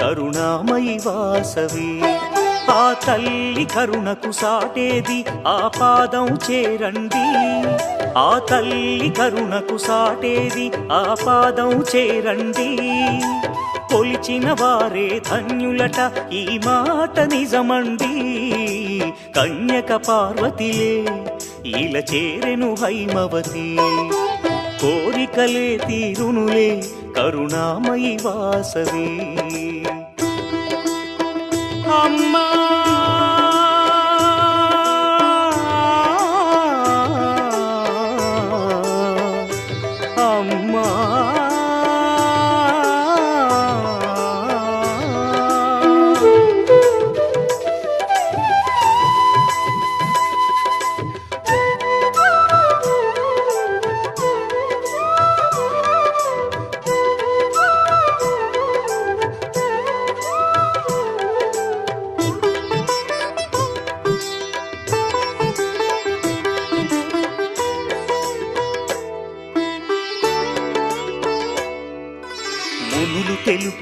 కరుణామయి వాసవి. ఆ తల్లి కరుణకు సాటేది ఆ పాదం చేరండి. ఆ తల్లి కరుణకు సాటేది ఆ పాదం చేరండి. కొలిచిన వారే ధన్యులట ఈ మాట నిజమండి. కన్యక పార్వతిలే ఇలా చేరెను హైమవతి. కోరికలే తీరునులే కరుణామయి వాసవి. అమ్మా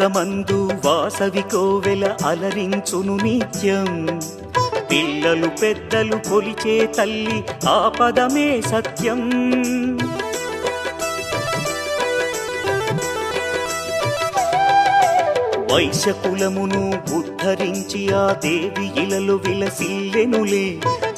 ప్రతిపురమందు వాసవి కోవెల అలరించును నిత్యం. పిల్లలు పెద్దలు కొలిచే తల్లి ఆ పదమే సత్యం. వైశకులమును ఉద్ధరించి ఆ దేవి ఇలలు విలసిల్లెనులే.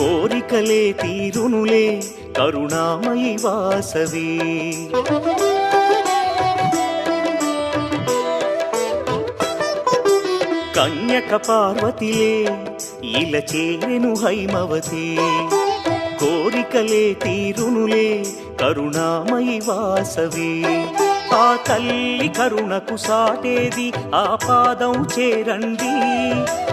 కోరికలే తీరునులే కరుణామయి వాసవి. కన్యక పార్వతిలే ఇల చేరెను హైమవతి. కోరికలే తీరునులే కరుణామయి వాసవి. ఆ తల్లి కరుణకు సాటేది ఆ పాదం చేరండి.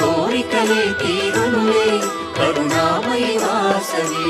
కోరికలే తీరులే కరుణామయి వాసవి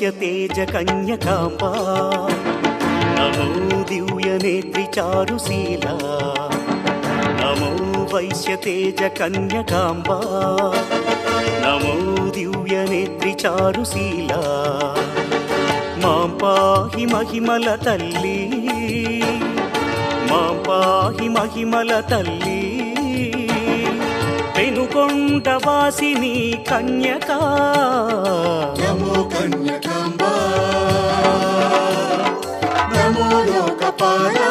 వైశ్యతేజ కన్యకాంబా. నమో దివ్యనేత్రి చారుశీల. నమో వైశ్యతేజ కన్యకాంబా. నమో దివ్యనేత్రి చారుశీల. మాం పాహి పెనుకొండ వాసిని కన్యకా. నమో కన్యకాంబా. నమో లోకపాలా.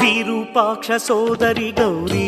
విరూపాక్ష సోదరి గౌరీ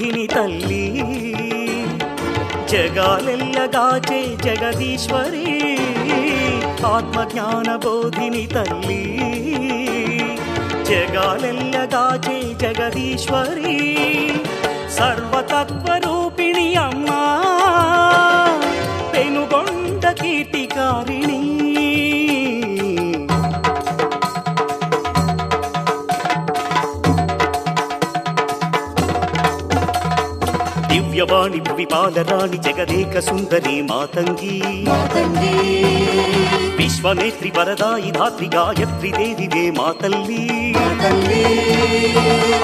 ఆత్మజ్ఞాన తల్లి. జగాలెల్లగాచే జగదీశ్వరి. ఆత్మజ్ఞాన బోధిని తల్లి. జగాలెల్లగాచే జగదీశ్వరి. సర్వతత్వ భువి పాలరాణి జగదేక సుందరి మాతంగి. విశ్వనేత్రి వరదాయి ధాత్రి గాయత్రి దేవివే మా తల్లి తల్లి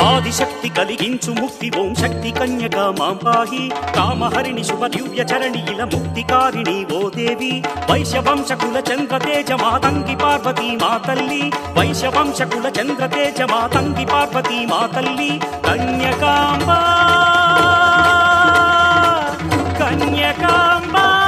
ఆదిశక్తి కలిగించు ముక్తి ఓం శక్తి కన్యక మాం పాహి. కామహరిణి శుభ దివ్య చరణి ఇల ముక్తికారిణి ఓ దేవి. వైశ్యవంశకుల చంద్ర తేజ మాతంగి పార్వతీ మా తల్లి వైశ్యవంశకుల చంద్ర తేజ మాతంగి పార్వతీ మా తల్లి కన్యకాంబా కన్యకాంబా.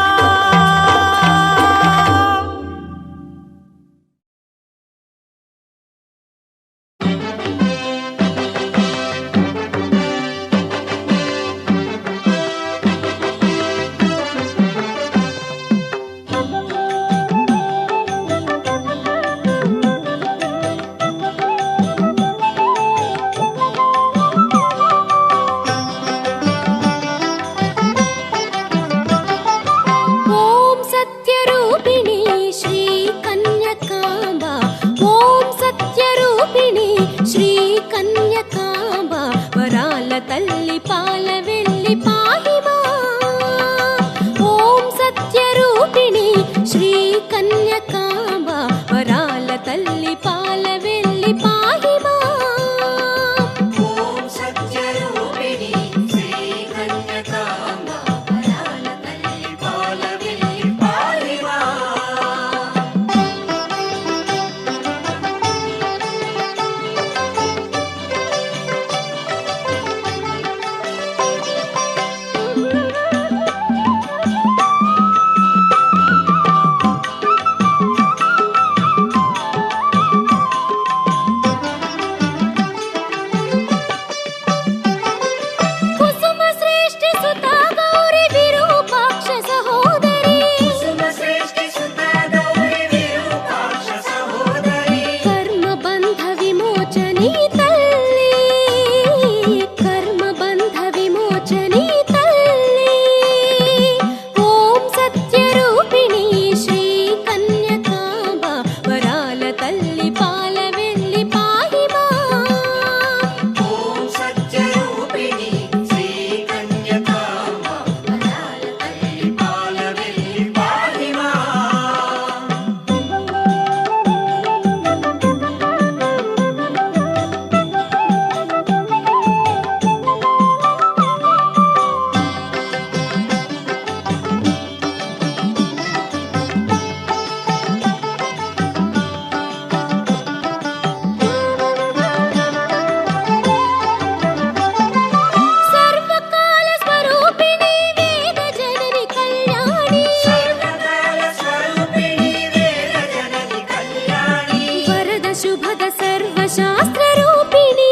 शास्त्ररूपिणी।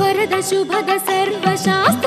वरद शुभद सर्वशास्त्र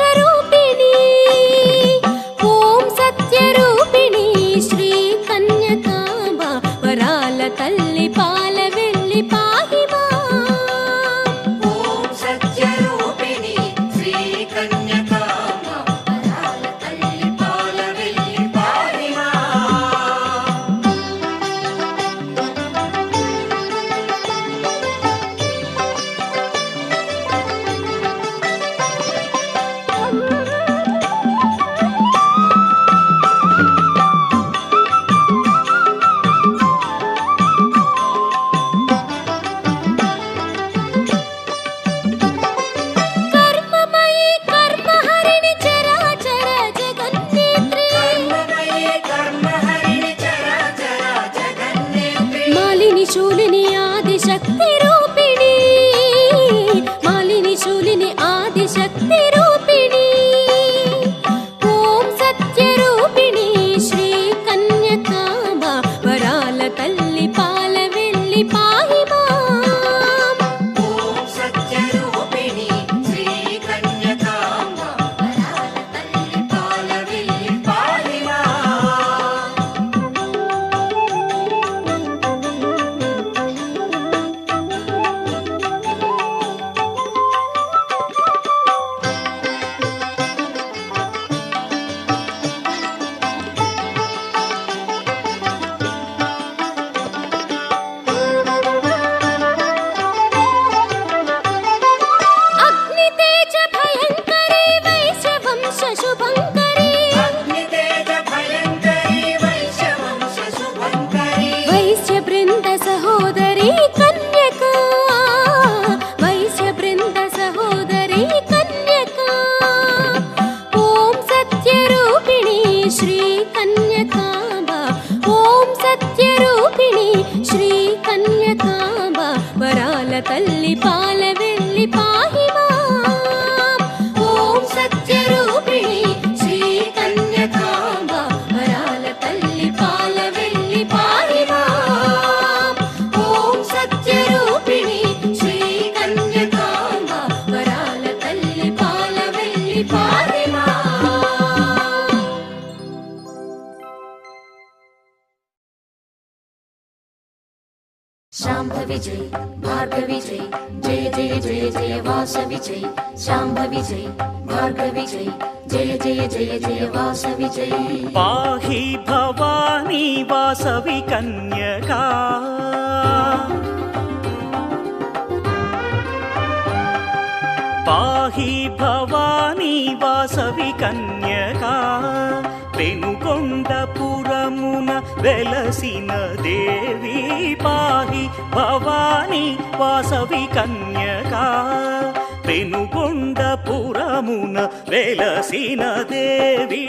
శాంభవి జయ భార్గవి జయ జయ జయ జయ జయ వాసవి జయ పాహి భవానీ వాసవి కన్యకా పాహి భవానీ వాసవి కన్యకా పెనుకొండపురమున వెలసిన దేవి పాహి భవానీ వాసవి కన్యకా పెనుగొండపురమున వెలసిన దేవి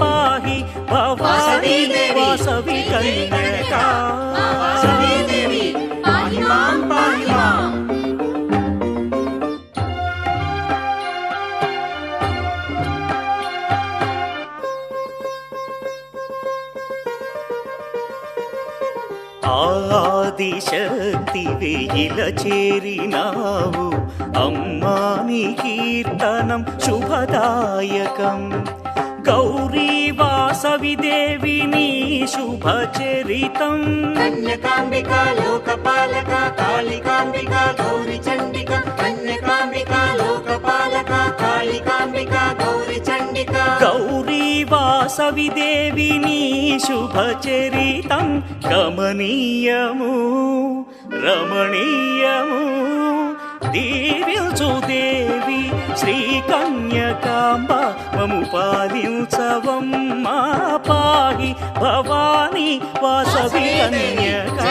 పాహి భవాని వాసవి కన్యకా. దేవి ఆదిశక్తి వేయిల చేరినావు అమ్మా నీ కీర్తనం శుభదాయకం. గౌరీ వాసవి దేవి నీ శుభచరితం కన్యకాంబిక లోకపాలక కాళికాంబిక గౌరి చండిక. కన్యకాంబిక లోకపాలక కాళికాంబిక గౌరి చండిక. గౌరీ వాసవి దేవి నీ శుభచరితం గమనీయము రమణీయము. దేవి శ్రీ కన్యకాంబ మము పాలించవమ్మా పాహి భవానీ వాసవి కన్యకా.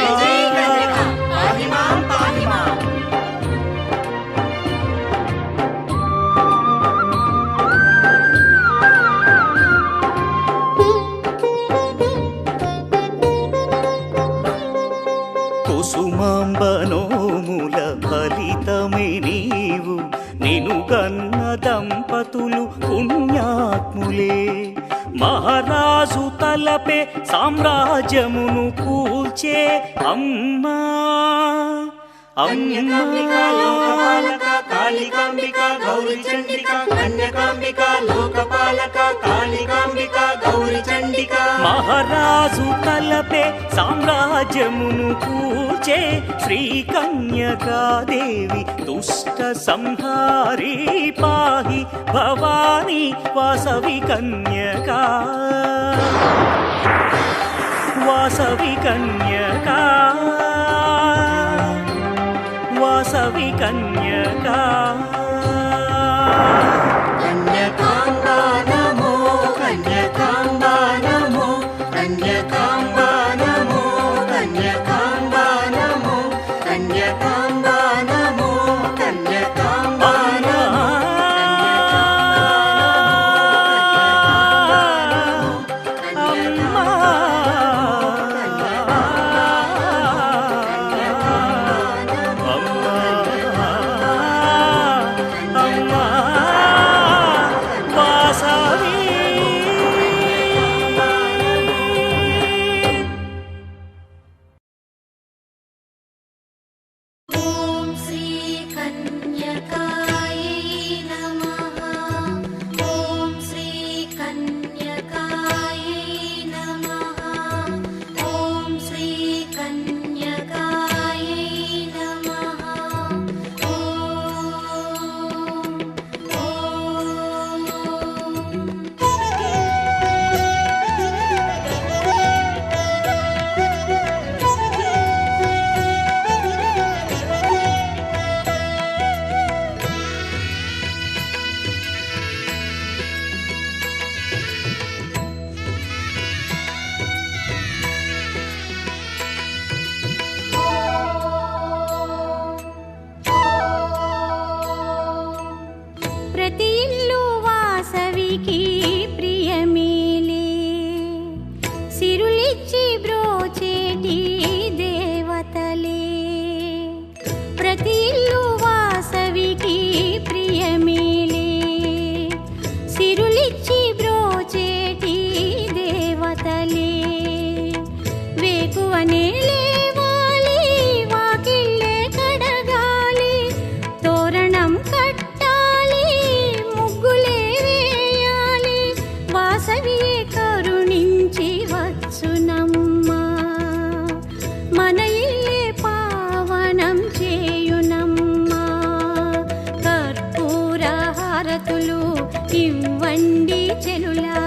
దంపతులు పుణ్యాత్ములే. మహారాజు తలపే సామ్రాజ్యమును కూల్చే అమ్మా. కన్యకాంబిక లోకపాలక కాళికాంబిక గౌరీ చండిక కన్యకాంబిక లోకపాలక కాళికాంబిక. మహారాజు తలపే సామ్రాజ్యమును కూచే శ్రీ కన్యకాదేవి దుష్ట సంహారీ పాహి భవానీ వాసవి కన్యకా. వాసవి కన్యకా. వాసవి కన్యకా. హారతులు ఇవ్వండి చెలులా